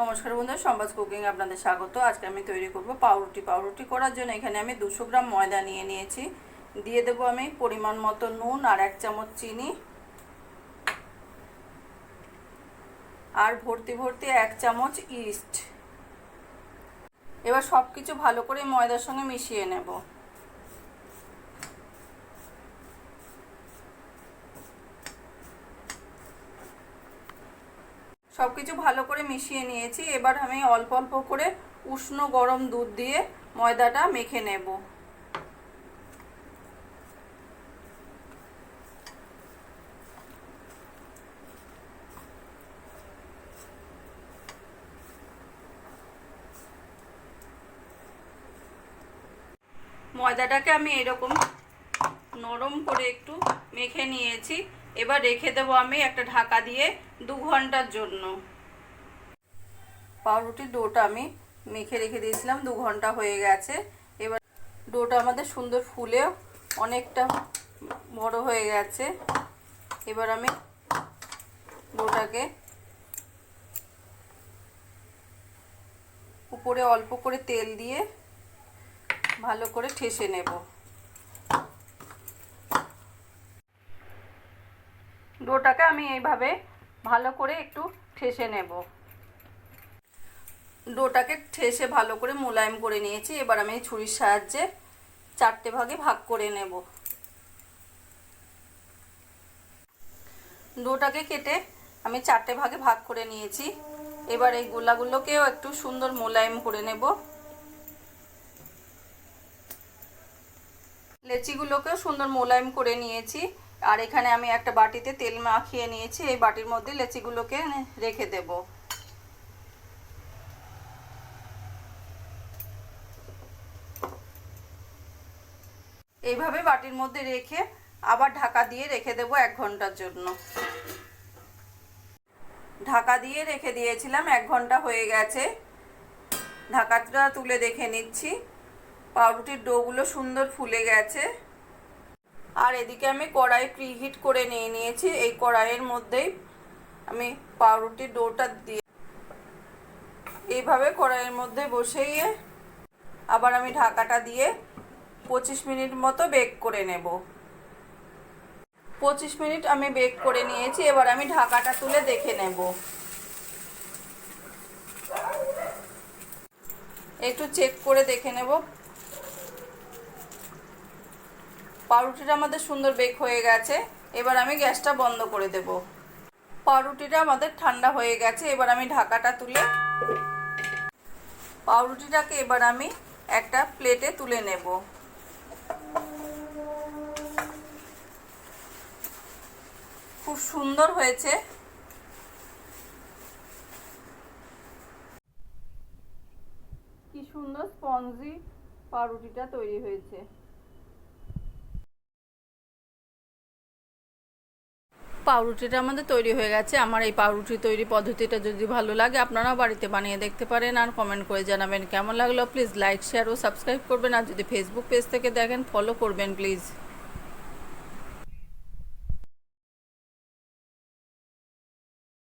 নমস্কার বন্ধুরা সম্বাদ কুকিং আপনাদের স্বাগত। আজকে আমি তৈরি করব পাউরুটি। পাউরুটি করার জন্য এখানে আমি দুশো গ্রাম ময়দা নিয়ে নিয়েছি। দিয়ে দেবো আমি পরিমাণ মতো নুন আর এক চামচ চিনি। আর ভর্তি ভর্তি এক চামচ ইস্ট। এবার সব কিছু ভালো করে ময়দার সঙ্গে মিশিয়ে নেব। সব কিছু ভালো করে মিশিয়ে নিয়েছি। এবার আমি অল্প অল্প করে উষ্ণ গরম দুধ দিয়ে ময়দাটা মেখে নেব। ময়দাটাকে আমি এরকম নরম করে একটু মেখে নিয়েছি। এবার রেখে দেবো আমি একটা ঢাকা দিয়ে দু ঘণ্টার জন্য। পাউরুটির ডোটা আমি মেখে রেখে দিয়েছিলাম, দু ঘণ্টা হয়ে গেছে। এবার ডোটা আমাদের সুন্দর ফুলে অনেকটা বড় হয়ে গেছে। এবার আমি ডোটাকে উপরে অল্প করে তেল দিয়ে ভালো করে ঠেসে নেব। ডোটাকে আমি এইভাবে ভালো করে একটু ঠেসে নেব। ডোটাকে ঠেসে ভালো করে মোলায়েম করে নিয়েছি। এবার আমি ছুরির সাহায্যে চারটে ভাগে ভাগ করে নেব। ডোটাকে কেটে আমি চারটে ভাগে ভাগ করে নিয়েছি। এবার এই গোলাগুলোকেও একটু সুন্দর মোলায়েম করে নেব। লেচিগুলোকেও সুন্দর মোলায়েম করে নিয়েছি। আর এখানে আমি একটা বাটিতে তেল মাখিয়ে নিয়েছি, এই বাটির মধ্যে লেচিগুলোকে রেখে দেব। এইভাবে বাটির মধ্যে রেখে আবার ঢাকা দিয়ে রেখে দেব এক ঘণ্টার জন্য। ঢাকা দিয়ে রেখে দিয়েছিলাম, এক ঘণ্টা হয়ে গেছে। ঢাকাটা তুলে দেখে নিচ্ছি। পাউরুটির ডোগুলো সুন্দর ফুলে গেছে। আর এদিকে আমি কড়াই প্রিহিট করে নিয়ে নিয়েছি। এই কড়াইয়ের মধ্যেই আমি পাউরুটির ডোটা দিয়ে এইভাবে কড়াইয়ের মধ্যে বসিয়ে আবার আমি ঢাকাটা দিয়ে পঁচিশ মিনিট মতো বেক করে নেব। পঁচিশ মিনিট আমি বেক করে নিয়েছি, এবার আমি ঢাকাটা তুলে দেখে নেব। একটু চেক করে দেখে নেব। পাউরুটিটা আমাদের সুন্দর বেক হয়ে গেছে। এবার আমি গ্যাসটা বন্ধ করে দেব। পাউরুটিটা আমাদের ঠান্ডা হয়ে গেছে, এবার আমি ঢাকাটা তুলে পাউরুটিটাকে এবার আমি একটা প্লেটে তুলে নেব। খুব সুন্দর হয়েছে। কি সুন্দর স্পঞ্জি পাউরুটিটা তৈরি হয়েছে। পাউরুটিটা আমাদের তৈরি হয়ে গেছে। আমার এই পাউরুটি তৈরি পদ্ধতিটা যদি ভালো লাগে, আপনারাও বাড়িতে বানিয়ে দেখতে পারেন আর কমেন্ট করে জানাবেন। কেমন লাগল? প্লিজ লাইক শেয়ার ও সাবস্ক্রাইব করবেন। আর যদি ফেসবুক পেজ থেকে দেখেন ফলো করবেন প্লিজ